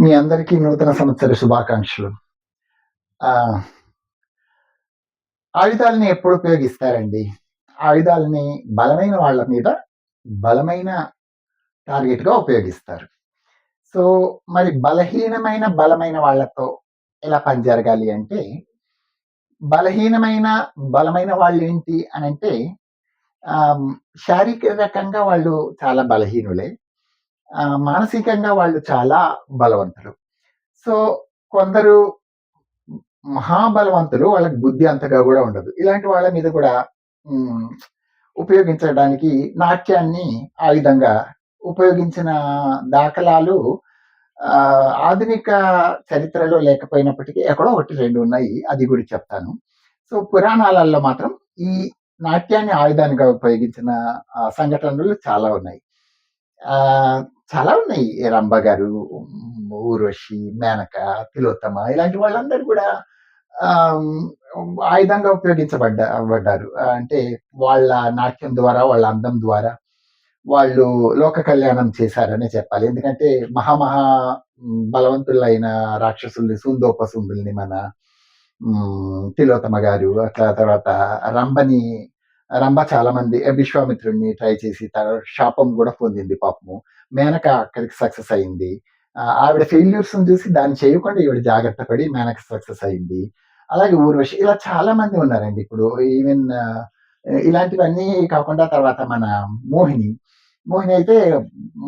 మీ అందరికీ నూతన సంవత్సర శుభాకాంక్షలు. ఆయుధాలని ఎప్పుడు ఉపయోగిస్తారండి? ఆయుధాలని బలమైన వాళ్ళ మీద బలమైన టార్గెట్‌గా ఉపయోగిస్తారు. సో, మరి బలహీనమైన, బలమైన వాళ్ళతో ఎలా పని జరగాలి అంటే, బలహీనమైన, బలమైన వాళ్ళు ఏంటి అని అంటే శారీరకంగా వాళ్ళు చాలా బలహీనులే. మానసికంగా వాళ్ళు చాలా బలవంతులు. సో, కొందరు మహాబలవంతులు వాళ్ళకి బుద్ధి అంతగా కూడా ఉండదు. ఇలాంటి వాళ్ళ మీద కూడా ఉపయోగించడానికి నాట్యాన్ని ఆయుధంగా ఉపయోగించిన దాఖలాలు ఆధునిక చరిత్రలో లేకపోయినప్పటికీ ఎక్కడో 1, 2 ఉన్నాయి. అది కూడా చెప్తాను. సో, పురాణాలలో మాత్రం ఈ నాట్యాన్ని ఆయుధానిగా ఉపయోగించిన సంఘటనలు చాలా ఉన్నాయి. చాలా ఉన్నాయి. రంభ గారు, ఊర్వశి, మేనక, తిలోత్తమ ఇలాంటి వాళ్ళందరూ కూడా ఆయుధంగా ఉపయోగించబడ్డ పడ్డారు అంటే వాళ్ళ నాట్యం ద్వారా, వాళ్ళ అందం ద్వారా వాళ్ళు లోక కళ్యాణం చేశారనే చెప్పాలి. ఎందుకంటే మహామహా బలవంతులైన రాక్షసుల్ని సుందోపసుందుల్ని మన హ్మ్, తిలోత్తమ గారు, అట్లా తర్వాత రంభని రంభ చాలా మంది విశ్వామిత్రుడిని ట్రై చేసి తన శాపం కూడా పొందింది పాపము. మేనక అక్కడికి సక్సెస్ అయింది. ఆవిడ ఫెయిల్యూర్స్‌ని చూసి దాన్ని చేయకుండా ఈవిడ జాగ్రత్త పడి మేనక సక్సెస్ అయింది. అలాగే ఊర్వశి ఇలా చాలా మంది ఉన్నారండి. ఇప్పుడు ఈవెన్ ఇలాంటివన్నీ కాకుండా తర్వాత మన మోహిని. మోహిని అయితే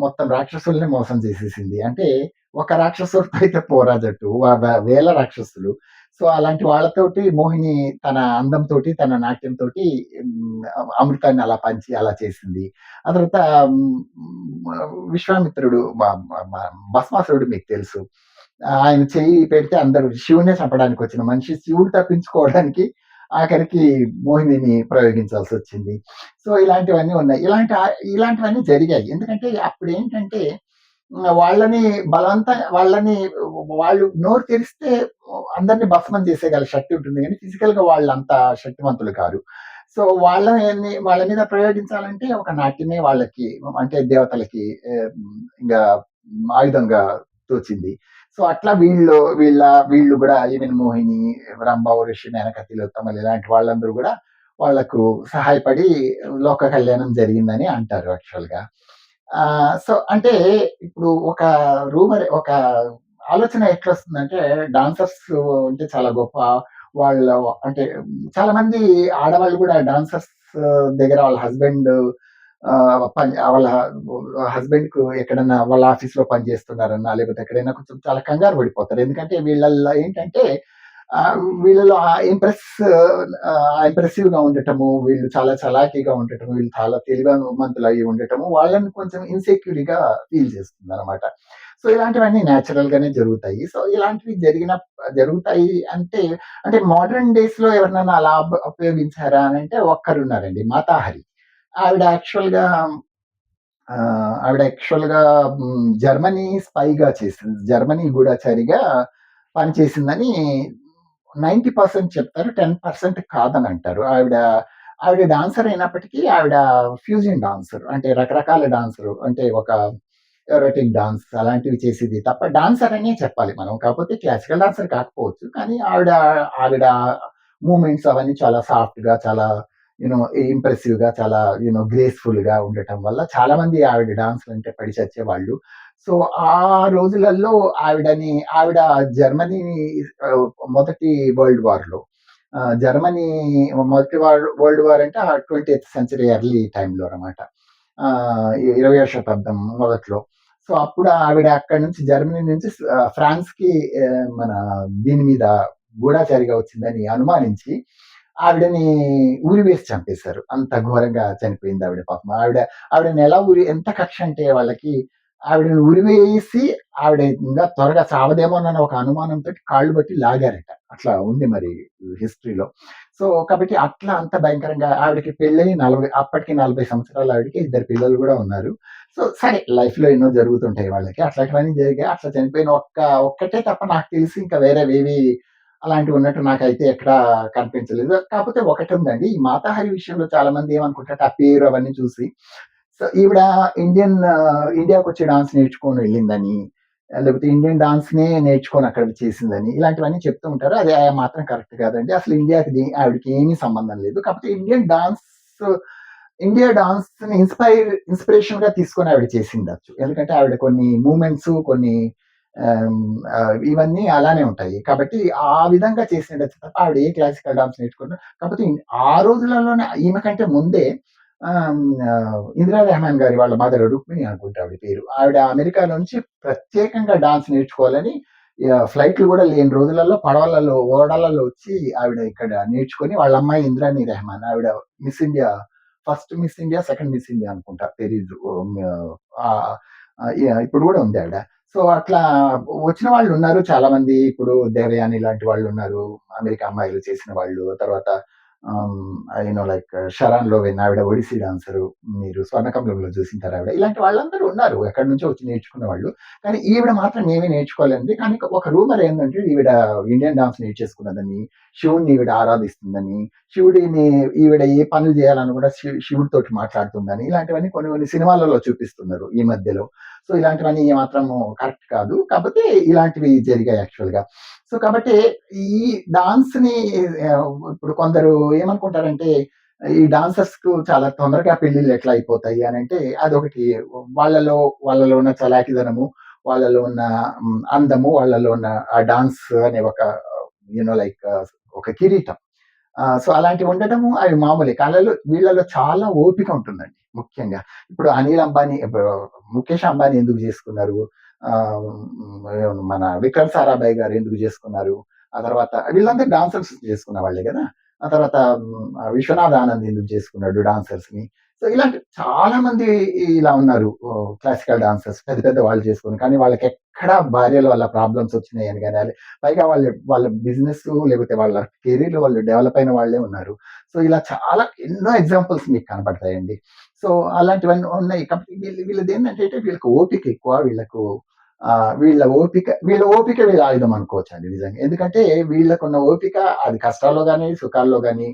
మొత్తం రాక్షసుల్ని మోసం చేసేసింది. అంటే ఒక రాక్షసుడితో అయితే పోరాజట్టు. వేల రాక్షసులు. సో, అలాంటి వాళ్ళతోటి మోహిని తన అందంతో తన నాట్యంతో అమృతాన్ని అలా పంచి అలా చేసింది. ఆ తర్వాత విశ్వామిత్రుడు భస్మాసురుడు మీకు తెలుసు. ఆయన చెయ్యి పెడితే అందరూ చంపడానికి వచ్చిన మనిషి శివుడు తప్పించుకోవడానికి ఆఖరికి మోహినిని ప్రయోగించాల్సొచ్చింది. సో, ఇలాంటివన్నీ ఉన్నాయి. ఇలాంటి ఇలాంటివన్నీ జరిగాయి. ఎందుకంటే అప్పుడు ఏంటంటే వాళ్ళని బలవంత వాళ్ళని వాళ్ళు నోరు తెరిస్తే అందరిని భస్మం చేసేయగల శక్తి ఉంటుంది గానీ, ఫిజికల్‌గా వాళ్ళంత శక్తివంతులు కారు. సో, వాళ్ళని వాళ్ళ మీద ప్రయోగించాలంటే ఒక నాట్యమే వాళ్ళకి అంటే దేవతలకి ఇంకా ఆయుధంగా తోచింది. సో, అట్లా వీళ్ళు వీళ్ళ వీళ్ళు కూడా ఈవెన్ మోహిని, రంభావు ఋషి మేనక, తిలోత్తమలు ఇలాంటి వాళ్ళందరూ కూడా వాళ్ళకు సహాయపడి లోక కళ్యాణం జరిగిందని అంటారు యాక్చువల్‌గా. సో, అంటే ఇప్పుడు ఒక రూమర్ ఒక ఆలోచన ఎట్లొస్తుందంటే డాన్సర్స్ అంటే చాలా గొప్ప వాళ్ళ అంటే చాలా మంది ఆడవాళ్ళు కూడా డాన్సర్స్ దగ్గర వాళ్ళ హస్బెండ్ పని వాళ్ళ హస్బెండ్కు ఎక్కడన్నా వాళ్ళ ఆఫీస్లో పని చేస్తున్నారన్నా, లేకపోతే ఎక్కడైనా కొంచెం చాలా కంగారు పడిపోతారు. ఎందుకంటే వీళ్ళల్లో ఏంటంటే వీళ్ళలో ఇంప్రెస్ ఇంప్రెసివ్ ఇంప్రెసివ్‌గా ఉండటము, వీళ్ళు చాలా చలాకీగా ఉండటము, వీళ్ళు చాలా తెలివిమంతులయ్యి ఉండటము, వాళ్ళని కొంచెం ఇన్‌సెక్యూర్‌గా ఫీల్ చేస్తుందనమాట. సో, ఇలాంటివన్నీ నేచురల్‌గానే జరుగుతాయి. సో, ఇలాంటివి జరిగిన జరుగుతాయి అంటే, అంటే మోడర్న్ డేస్‌లో ఎవరినైనా అలా ఉపయోగించారా అని అంటే ఒక్కరున్నారండి 'మాతాహరి'. ఆవిడ యాక్చువల్‌గా గా ఆవిడ యాక్చువల్‌గా గా జర్మనీ స్పైగా చేసింది. జర్మనీ గూఢచారిగా పనిచేసిందని 90% చెప్తారు. టెన్ పర్సెంట్ కాదని అంటారు ఆవిడ, ఆవిడ డాన్సర్ అయినప్పటికీ ఆవిడ ఫ్యూజన్ డాన్సర్. అంటే రకరకాల డాన్సరు. అంటే ఒక ఎరోటిక్ డాన్స్ అలాంటివి చేసేది తప్ప డాన్సర్ అనే చెప్పాలి మనం. కాకపోతే క్లాసికల్ డాన్సర్ కాకపోవచ్చు. కానీ ఆవిడ, ఆవిడ మూమెంట్స్ అవన్నీ చాలా సాఫ్ట్‌గా చాలా యూనో ఇంప్రెసివ్‌గా చాలా యూనో గ్రేస్‌ఫుల్‌గా ఉండటం వల్ల చాలా మంది ఆవిడ డాన్స్‌లంటే పడి చచ్చేవాళ్ళు. సో, ఆ రోజులలో ఆవిడని ఆవిడ జర్మనీ మొదటి వరల్డ్ వార్‌లో జర్మనీ మొదటి వార్ వరల్డ్ వార్ అంటే ఆ 20థ్ సెంచరీ ఎర్లీ టైంలో అనమాట ఇరవై శతాబ్దం మొదట్లో. సో, అప్పుడు ఆవిడ అక్కడి నుంచి జర్మనీ నుంచి ఫ్రాన్స్‌కి మన దీని మీద గూఢాచారిగా వచ్చిందని అనుమానించి ఆవిడని ఊరి వేసి చంపేశారు. అంత ఘోరంగా చనిపోయింది ఆవిడ పాపం. ఆవిడ ఆవిడని ఎలా ఊరి ఎంత కక్ష అంటే వాళ్ళకి ఆవిడని ఉరివేసి ఆవిడ ఇంకా త్వరగా చావదేమోనన్న ఒక అనుమానంతో కాళ్ళు బట్టి లాగారట. అట్లా ఉంది మరి హిస్టరీలో. సో, కాబట్టి అట్లా అంత భయంకరంగా ఆవిడకి పెళ్ళై 40 అప్పటికి 40 సంవత్సరాలు ఆవిడకి. ఇద్దరు పిల్లలు కూడా ఉన్నారు. సో, సరే లైఫ్‌లో ఎన్నో జరుగుతుంటాయి వాళ్ళకి. అట్లా అట్లాంటివన్నీ జరిగాయి. అట్లా చనిపోయిన ఒక్క ఒక్కటే తప్ప నాకు తెలిసి ఇంకా వేరేవేవి అలాంటివి ఉన్నట్టు నాకైతే ఎక్కడా కనిపించలేదు. కాకపోతే ఒకటి ఉందండి ఈ 'మాతాహరి' విషయంలో చాలా మంది ఏమనుకుంటారు ఆ పేరు అవన్నీ చూసి సో, ఈవిడ ఇండియన్ ఇండియాకి వచ్చి డాన్స్ నేర్చుకొని వెళ్ళిందని, లేకపోతే ఇండియన్ డాన్స్‌నే నేర్చుకొని అక్కడ చేసిందని ఇలాంటివన్నీ చెప్తూ ఉంటారు. అది ఆ మాత్రం కరెక్ట్ కాదండి. అసలు ఇండియాకి ఆవిడకి ఏమీ సంబంధం లేదు. కాకపోతే ఇండియన్ డాన్స్ ఇండియా డాన్స్‌ని ఇన్‌స్పైర్ ఇన్‌స్పిరేషన్‌గా తీసుకొని ఆవిడ చేసిండొచ్చు ఎందుకంటే ఆవిడ కొన్ని మూమెంట్స్ కొన్ని ఇవన్నీ అలానే ఉంటాయి. కాబట్టి ఆ విధంగా చేసిండచ్చు తప్ప ఆవిడ ఏ క్లాసికల్ డాన్స్ నేర్చుకున్న కాకపోతే ఆ రోజులలోనే ఈమె కంటే ముందే ఇందిరా రెహమాన్ గారి వాళ్ళ మదర్ రుక్మిణి అనుకుంటా ఆవిడ పేరు. ఆవిడ అమెరికా నుంచి ప్రత్యేకంగా డాన్స్ నేర్చుకోవాలని ఫ్లైట్‌లు కూడా లేని రోజులలో పడవలలో, ఓడలలో వచ్చి ఆవిడ ఇక్కడ నేర్చుకొని వాళ్ళ అమ్మాయి ఇంద్రాణి రెహమాన్ ఆవిడ Miss India first Miss India, second Miss India అనుకుంటా తెలీదు. ఇప్పుడు కూడా ఉంది ఆవిడ. సో, అట్లా వచ్చిన వాళ్ళు ఉన్నారు చాలా మంది ఇప్పుడు దేవయాని లాంటి వాళ్ళున్నారు. అమెరికా అమ్మాయిలు చేసిన వాళ్ళు. తర్వాత I know like Sharon Lowen ఆవిడ ఒడిస్సీ డాన్సరు. మీరు 'స్వర్ణకమలంలో' చూసింటారు ఆవిడ. ఇలాంటి వాళ్ళందరూ ఉన్నారు. ఎక్కడి నుంచో వచ్చి నేర్చుకున్న వాళ్ళు. కానీ ఈవిడ మాత్రం ఏమీ నేర్చుకోలేదండి. కానీ ఒక రూమర్ ఏంటంటే ఈవిడ ఇండియన్ డాన్స్ నేర్చేసుకున్నదని, శివుడిని ఈవిడ ఆరాధిస్తుందని, శివుడిని ఈవిడ ఏ పనులు చేయాలని కూడా శివుడితో శివుడితోటి మాట్లాడుతుందని ఇలాంటివన్నీ కొన్ని కొన్ని సినిమాలలో చూపిస్తున్నారు ఈ మధ్యలో. సో, ఇలాంటివన్నీ ఏమాత్రము కరెక్ట్ కాదు. కాకపోతే ఇలాంటివి జరిగాయి యాక్చువల్‌గా. సో, కాబట్టి ఈ డాన్స్‌ని ని ఇప్పుడు కొందరు ఏమనుకుంటారంటే ఈ డాన్సర్స్‌కు చాలా తొందరగా పెళ్ళిళ్ళు ఎట్లా అయిపోతాయి అని అంటే అదొకటి వాళ్ళలో వాళ్ళలో ఉన్న చలాకిదనము, వాళ్ళలో ఉన్న అందము, వాళ్ళలో ఉన్న ఆ డాన్స్ అనే ఒక యూనో లైక్ ఒక కిరీటం. సో, అలాంటివి ఉండటము అవి మామూలే. కాళ్ళలో వీళ్ళలో చాలా ఓపిక ఉంటుందండి ముఖ్యంగా. ఇప్పుడు అనిల్ అంబానీ ముఖేష్ అంబానీ ఎందుకు చేసుకున్నారు? మన విక్రమ్ సారాభాయ్ గారు ఎందుకు చేసుకున్నారు? ఆ తర్వాత వీళ్ళంతా డాన్సర్స్ చేసుకున్న వాళ్ళే కదా ఆ తర్వాత విశ్వనాథ్ ఆనంద్ ఎందుకు చేసుకున్నాడు డాన్సర్స్ని సో, ఇలాంటి చాలా మంది ఇలా ఉన్నారు. క్లాసికల్ డాన్సర్స్ పెద్ద పెద్ద వాళ్ళు చేసుకుని కానీ వాళ్ళకెక్కడ భార్యల వల్ల ప్రాబ్లమ్స్ వచ్చినాయని అని కానీ పైగా వాళ్ళ వాళ్ళ బిజినెస్ లేకపోతే వాళ్ళ కెరీర్‌లో వాళ్ళు డెవలప్ అయిన వాళ్ళే ఉన్నారు. సో, ఇలా చాలా ఎన్నో ఎగ్జాంపుల్స్ మీకు కనపడతాయండి. సో, అలాంటివన్నీ ఉన్నాయి. కాకపోతే వీళ్ళ వీళ్ళదేంటంటే వీళ్ళకి ఓపిక ఎక్కువ. వీళ్ళకు వీళ్ళ ఓపిక వీళ్ళ ఓపిక వీళ్ళ ఆయుధం అనుకోవచ్చండి నిజంగా. ఎందుకంటే వీళ్ళకున్న ఓపిక అది కష్టాల్లో కానీ సుఖాల్లో కానీ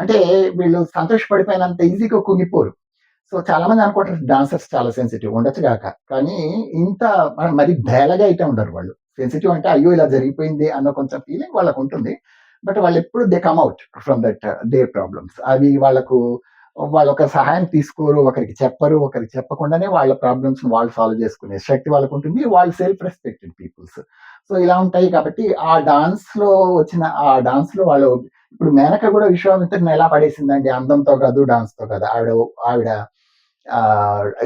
అంటే వీళ్ళు సంతోషపడిపోయినంత ఈజీగా కుంగిపోరు. సో, చాలామంది అనుకుంటారు డాన్సర్స్ చాలా సెన్సిటివ్ ఉండొచ్చు కాక కానీ ఇంత మరి బేలగా అయితే ఉండరు వాళ్ళు. సెన్సిటివ్ అంటే అయ్యో! ఇలా జరిగిపోయింది అన్న కొంచెం ఫీలింగ్ వాళ్ళకుంటుంది. బట్ వాళ్ళు ఎప్పుడు they come out from that their problems. అవి వాళ్ళకు వాళ్ళొక సహాయం తీసుకోరు. ఒకరికి చెప్పరు. ఒకరికి చెప్పకుండానే వాళ్ళ ప్రాబ్లమ్స్‌ని వాళ్ళు సాల్వ్ చేసుకునే శక్తి వాళ్ళకుంటుంది. వాళ్ళు సెల్ఫ్ రెస్పెక్టెడ్ పీపుల్స్. సో, ఇలా ఉంటాయి కాబట్టి ఆ డాన్స్‌లో వచ్చిన ఆ డాన్స్‌లో వాళ్ళు ఇప్పుడు 'మేనక' కూడా విశ్వామిత్రని ఎలా పడేసిందండి అందంతో కాదు, డాన్స్‌తో కాదు. ఆవిడ ఆవిడ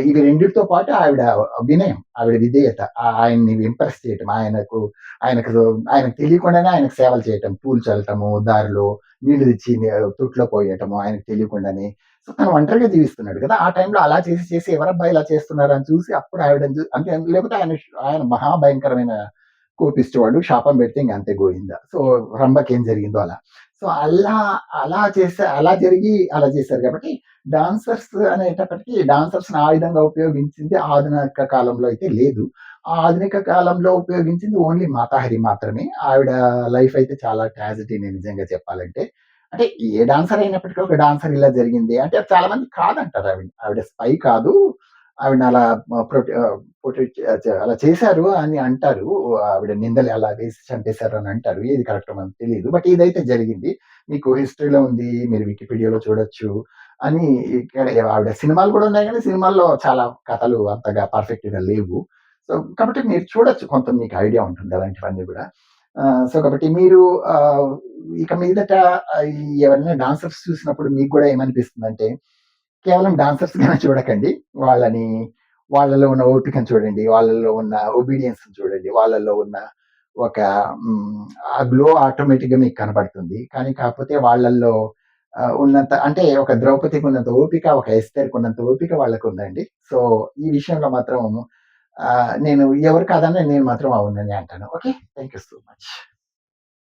ఇవి రెండిటితో పాటు ఆవిడ వినయం, ఆవిడ విధేయత, ఆయన్ని ఇంప్రెస్ చేయటం, ఆయనకు ఆయనకు ఆయనకు తెలియకుండానే ఆయనకు సేవలు చేయటం, పూలు చల్లటము, దారిలో నీళ్ళు తెచ్చి తొట్టిలో పోయటము ఆయనకు తెలియకుండానే. సో, తను ఒంటరిగా జీవిస్తున్నాడు కదా! ఆ టైంలో అలా చేసి చేసి ఎవరబ్బాయి ఇలా చేస్తున్నారని చూసి అప్పుడు ఆవిడ అంటే లేకపోతే ఆయన ఆయన మహా భయంకరమైన శాపం పెడితే ఇంక అంతే గోయిందా. సో, రంభకేం జరిగిందో అలా. సో, అలా అలా చేస్తే అలా జరిగి అలా చేశారు కాబట్టి డాన్సర్స్ అనేటప్పటికీ డాన్సర్స్ ఆ విధంగా ఉపయోగించింది ఆధునిక కాలంలో అయితే లేదు. ఆ ఆధునిక కాలంలో ఉపయోగించింది ఓన్లీ మాతాహరి మాత్రమే. ఆవిడ లైఫ్ అయితే చాలా ట్రాజడీనే నిజంగా చెప్పాలంటే. అంటే ఏ డాన్సర్ అయినప్పటికీ ఒక డాన్సర్ ఇలా జరిగింది అంటే చాలా మంది కాదంటారు ఆవిడ ఆవిడ స్పై కాదు. ఆవిడ అలా ప్రొటె అలా చేశారు అని అంటారు. ఆవిడ నిందలు అలా వేసి చంపేశారు అని అంటారు. ఏది కరెక్ట్ మనకు తెలియదు బట్ ఇదైతే జరిగింది. మీకు హిస్టరీలో ఉంది. మీరు వికీపీడియాలో చూడొచ్చు. అని ఇక్కడ ఆవిడ సినిమాలు కూడా ఉన్నాయి కానీ సినిమాల్లో చాలా కథలు అంతగా పర్ఫెక్ట్‌గా లేవు. సో, కాబట్టి మీరు చూడొచ్చు కొంత మీకు ఐడియా ఉంటుంది అలాంటివన్నీ కూడా సో, కాబట్టి మీరు ఇక మీదట ఎవరైనా డాన్సర్స్ చూసినప్పుడు మీకు గూడా ఏమనిపిస్తుందంటే కేవలం డాన్సర్స్‌గానే చూడకండి. వాళ్ళని వాళ్ళలో ఉన్న ఓపికను చూడండి. వాళ్ళలో ఉన్న ఒబీడియన్స్ చూడండి. వాళ్ళలో ఉన్న ఒక ఆ గ్లో ఆటోమేటిక్‌గా మీకు కనపడుతుంది. కానీ కాకపోతే వాళ్ళల్లో ఉన్నంత అంటే ఒక ద్రౌపదికి ఉన్నంత ఓపిక, ఒక ఎస్తేర్‌కి ఉన్నంత ఓపిక వాళ్ళకుందండి. సో, ఈ విషయంలో మాత్రం నేను ఎవరు కాదన్నా నేను మాత్రం అవునని అంటాను. Okay. Thank you so much.